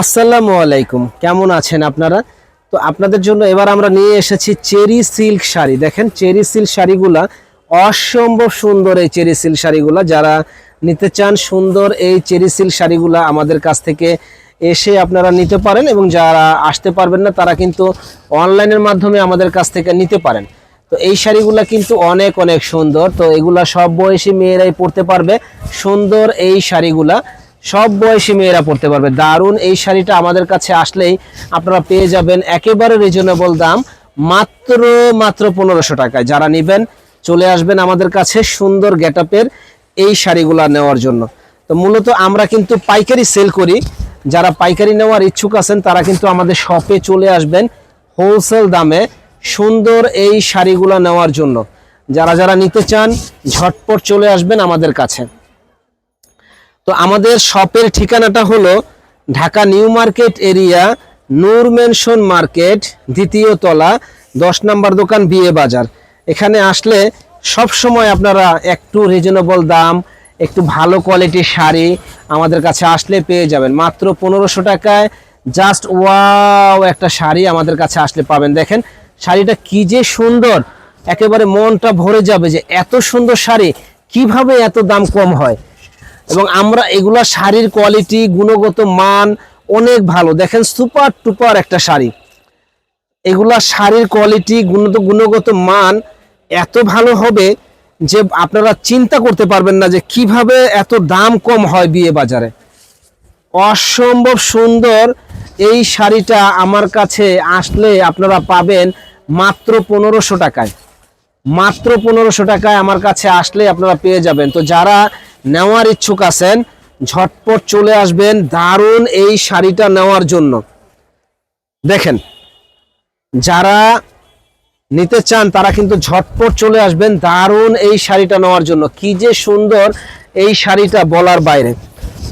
আসসালামু আলাইকুম। কেমন আছেন আপনারা? তো আপনাদের জন্য এবার আমরা নিয়ে এসেছি চেরি সিল্ক শাড়ি। দেখেন, চেরি সিল্ক শাড়িগুলা অসম্ভব সুন্দর এই চেরি সিল্ক শাড়িগুলা। যারা নিতে চান সুন্দর এই চেরি সিল্ক শাড়িগুলা আমাদের কাছ থেকে এসে আপনারা নিতে পারেন এবং যারা আসতে পারবেন না, তারা কিন্তু অনলাইনের মাধ্যমে আমাদের কাছ থেকে নিতে পারেন। তো এই শাড়িগুলো কিন্তু অনেক অনেক সুন্দর। তো এগুলা সব বয়সী মেয়েরাই পরতে পারবে। সুন্দর এই শাড়িগুলা। সব বয়সী মেয়েরা পড়তে পারবে। দারুণ এই শাড়িটা আমাদের কাছে আসলেই আপনারা পেয়ে যাবেন একেবারে রিজনেবল দাম, মাত্র মাত্র পনেরোশো টাকায়। যারা নেবেন, চলে আসবেন আমাদের কাছে সুন্দর গেটআপের এই শাড়িগুলা নেওয়ার জন্য। তো মূলত আমরা কিন্তু পাইকারি সেল করি। যারা পাইকারি নেওয়ার ইচ্ছুক আছেন, তারা কিন্তু আমাদের শপে চলে আসবেন হোলসেল দামে সুন্দর এই শাড়িগুলা নেওয়ার জন্য। যারা যারা নিতে চান, ঝটপট চলে আসবেন আমাদের কাছে। তো আমাদের শপের ঠিকানাটা হলো Dhaka new market area, Noor mansion market, দ্বিতীয় তলা, দশ নম্বর দোকান বিয়ে বাজার। এখানে আসলে সব সময় আপনারা একটু রিজনেবল দাম, একটু ভালো কোয়ালিটির শাড়ি আমাদের কাছে আসলে পেয়ে যাবেন। মাত্র পনেরোশো টাকায় জাস্ট ওয়াও একটা শাড়ি আমাদের কাছে আসলে পাবেন। দেখেন, শাড়িটা কি যে সুন্দর! একেবারে মনটা ভরে যাবে যে এত সুন্দর শাড়ি, কীভাবে এত দাম কম হয়? এবং আমরা এগুলা শাড়ির কোয়ালিটি গুণগত মান অনেক ভালো। দেখেন সুপার টুপার একটা শাড়ি। এগুলা শাড়ির কোয়ালিটি গুণত গুণগত মান এত ভালো হবে যে আপনারা চিন্তা করতে পারবেন না যে কীভাবে এত দাম কম হয় বিয়ে বাজারে। অসম্ভব সুন্দর এই শাড়িটা আমার কাছে আসলে আপনারা পাবেন মাত্র পনেরোশো টাকায়। মাত্র পনেরোশো টাকায় আমার কাছে আসলে আপনারা পেয়ে যাবেন। তো যারা নেওয়ার ইচ্ছুক আছেন, ঝটপট চলে আসবেন দারুণ এই শাড়িটা নেওয়ার জন্য। দেখেন, যারা নিতে চান তারা কিন্তু ঝটপট চলে আসবেন দারুণ এই শাড়িটা নেওয়ার জন্য। কি যে সুন্দর এই শাড়িটা বলার বাইরে।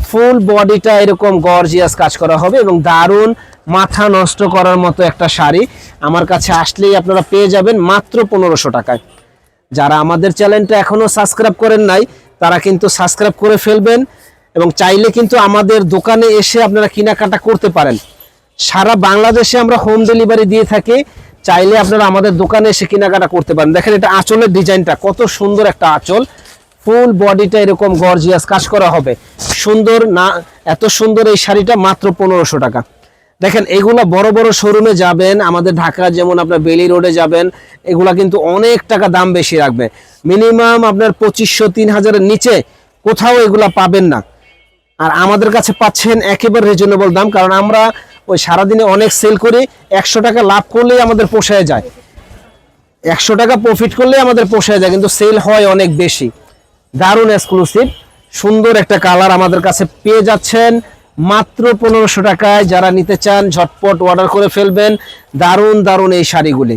ফুল বডিটা এরকম গর্জিয়াস কাজ করা হবে এবং দারুণ মাথা নষ্ট করার মতো একটা শাড়ি আমার কাছে আসলেই আপনারা পেয়ে যাবেন মাত্র পনেরোশো টাকায়। যারা আমাদের চ্যানেলটা এখনও সাবস্ক্রাইব করেন নাই তারা কিন্তু সাবস্ক্রাইব করে ফেলবেন এবং চাইলে কিন্তু আমাদের দোকানে এসে আপনারা কেনাকাটা করতে পারেন। সারা বাংলাদেশে আমরা হোম ডেলিভারি দিয়ে থাকি, চাইলে আপনারা আমাদের দোকানে এসে কেনাকাটা করতে পারেন। দেখেন এটা আঁচলের ডিজাইনটা, কত সুন্দর একটা আঁচল। ফুল বডিটা এরকম গর্জিয়াস কাজ করা হবে। সুন্দর না, এত সুন্দর এই শাড়িটা মাত্র পনেরোশো টাকা। দেখেন, এগুলা বড় বড় শোরুমে যাবেন, আমাদের ঢাকা যেমন আপনার বেলি রোডে যাবেন, এগুলা কিন্তু অনেক টাকা দাম বেশি রাখবে। মিনিমাম আপনার পঁচিশশো, তিন হাজারের নিচে কোথাও এগুলা পাবেন না। আর আমাদের কাছে পাচ্ছেন একেবারে রিজনেবল দাম, কারণ আমরা ওই সারাদিনে অনেক সেল করি, একশো টাকা লাভ করলেই আমাদের পোষায় যায়। একশো টাকা প্রফিট করলেই আমাদের পোষায় যায়, কিন্তু সেল হয় অনেক বেশি। দারুণ এক্সক্লুসিভ সুন্দর একটা কালার আমাদের কাছে পেয়ে যাচ্ছেন। মাত্র পনেরোশো টাকায় যারা নিতে চান, ঝটপট অর্ডার করে ফেলবেন। দারুণ দারুণ এই শাড়িগুলি।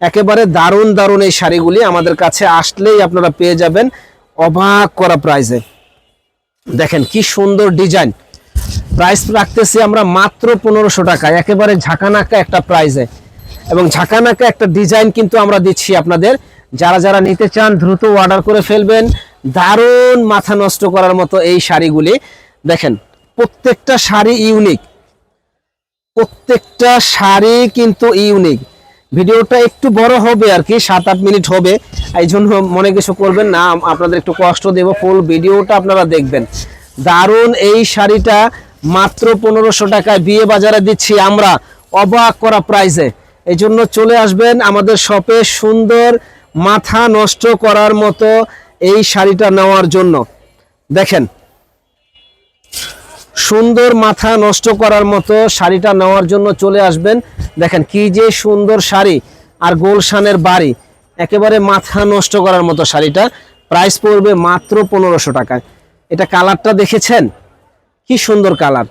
একেবারে দারুণ দারুণ এই শাড়িগুলি আমাদের কাছে আসলেই আপনারা পেয়ে যাবেন অবাক করা প্রাইজে দেখেন কি সুন্দর ডিজাইন প্রাইস রাখতেছি আমরা মাত্র পনেরোশো টাকায়, একেবারে ঝাঁকানাকা একটা প্রাইজে এবং ঝাঁকানাকা একটা ডিজাইন কিন্তু আমরা দিচ্ছি আপনাদের। যারা যারা নিতে চান, দ্রুত অর্ডার করে ফেলবেন। দারুণ মাথা নষ্ট করার মতো এই শাড়িগুলি। দেখেন প্রত্যেকটা শাড়ি ইউনিক প্রত্যেকটা শাড়ি কিন্তু ইউনিক ভিডিওটা একটু বড় হবে আর কি, সাত আট মিনিট হবে। এই জন্য মনে কিছু করবেন না আপনাদের একটু কষ্ট দেব ফুল ভিডিওটা আপনারা দেখবেন। দারুণ এই শাড়িটা মাত্র পনেরোশো টাকায় বিয়ে বাজারে দিচ্ছি আমরা, অবাক করা প্রাইসে এই জন্য চলে আসবেন আমাদের শপে সুন্দর মাথা নষ্ট করার মতো এই শাড়িটা নেওয়ার জন্য। দেখেন সুন্দর মাথা নষ্ট করার মতো শাড়িটা নেওয়ার জন্য চলে আসবেন। দেখেন কি যে সুন্দর শাড়ি আর গোলশানের বাড়ি। একেবারে মাথা নষ্ট করার মতো শাড়িটা। প্রাইস পড়বে মাত্র পনেরোশো টাকায়। এটা কালারটা দেখেছেন? কি সুন্দর কালার।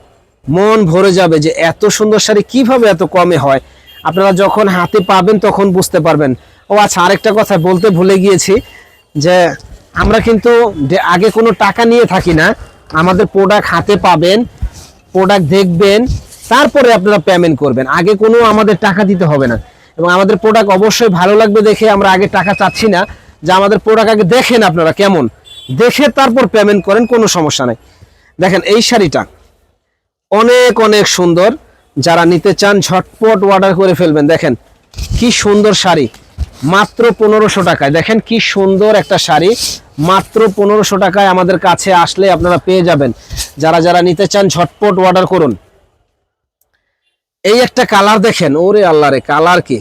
মন ভরে যাবে যে এত সুন্দর শাড়ি কীভাবে এত কমে হয়। আপনারা যখন হাতে পাবেন তখন বুঝতে পারবেন। ও আচ্ছা আরেকটা কথা বলতে ভুলে গিয়েছি যে আমরা কিন্তু আগে কোনো টাকা নিয়ে থাকি না। আমাদের প্রোডাক্ট হাতে পাবেন প্রোডাক্ট দেখবেন, তারপরে আপনারা পেমেন্ট করবেন। আগে কোনো আমাদের টাকা দিতে হবে না। এবং আমাদের প্রোডাক্ট অবশ্যই ভালো লাগবে দেখে আমরা আগে টাকা চাচ্ছি না। যে আমাদের প্রোডাক্ট আগে দেখেন আপনারা কেমন। দেখে তারপর পেমেন্ট করেন, কোনো সমস্যা নাই। দেখেন এই শাড়িটা অনেক অনেক সুন্দর। যারা নিতে চান, ঝটপট অর্ডার করে ফেলবেন। দেখেন কি সুন্দর শাড়ি। মাত্র পনেরোশো টাকায়। দেখেন কি সুন্দর একটা শাড়ি। মাত্র পনেরোশো টাকায় আমাদের কাছে আসলে আপনারা পেয়ে যাবেন। যারা যারা নিতে চান, ঝটপট অর্ডার করুন। এই একটা কালার দেখেন, ওরে আল্লাহ রে কালার কি?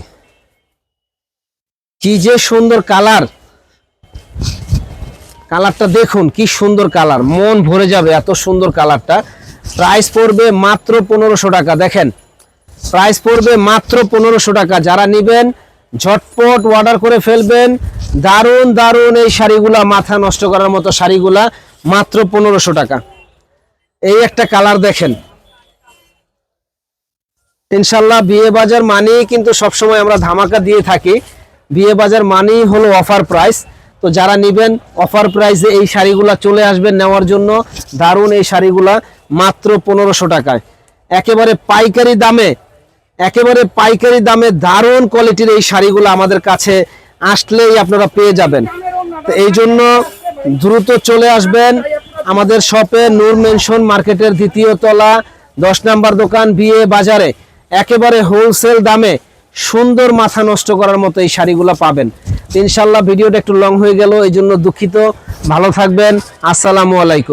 কি যে সুন্দর কালার কালারটা দেখুন, কি সুন্দর কালার মন ভরে যাবে এত সুন্দর কালারটা প্রাইস পড়বে মাত্র পনেরোশো টাকা, দেখেন। প্রাইস পড়বে মাত্র পনেরোশো টাকা। যারা নিবেন ঝটপট অর্ডার করে ফেলবেন। দারুণ দারুণ এই শাড়িগুলা, মাথা নষ্ট করার মতো শাড়িগুলা, মাত্র পনেরোশো টাকা। এই একটা কালার দেখেন। ইনশাল্লাহ বিয়ে বাজার মানেই কিন্তু সবসময় আমরা ধামাকা দিয়ে থাকি। বিয়ে বাজার মানেই হলো অফার প্রাইস তো যারা নেবেন অফার প্রাইসে এই শাড়িগুলা চলে আসবেন নেওয়ার জন্য, দারুণ এই শাড়িগুলা, মাত্র পনেরোশো টাকায়। একেবারে পাইকারি দামে একেবারে পাইকারি দামে দারুণ কোয়ালিটির এই শাড়িগুলো আমাদের কাছে আসলেই আপনারা পেয়ে যাবেন। তো এই জন্য দ্রুত চলে আসবেন আমাদের শপে নূর মেনশন মার্কেটের দ্বিতীয় তলা, দশ নাম্বার দোকান, বিয়ে বাজারে। একেবারে হোলসেল দামে সুন্দর মাথা নষ্ট করার মতো এই শাড়িগুলো পাবেন। ইনশাল্লাহ ভিডিওটা একটু লং হয়ে গেল, এই জন্য দুঃখিত। ভালো থাকবেন। আসসালামু আলাইকুম।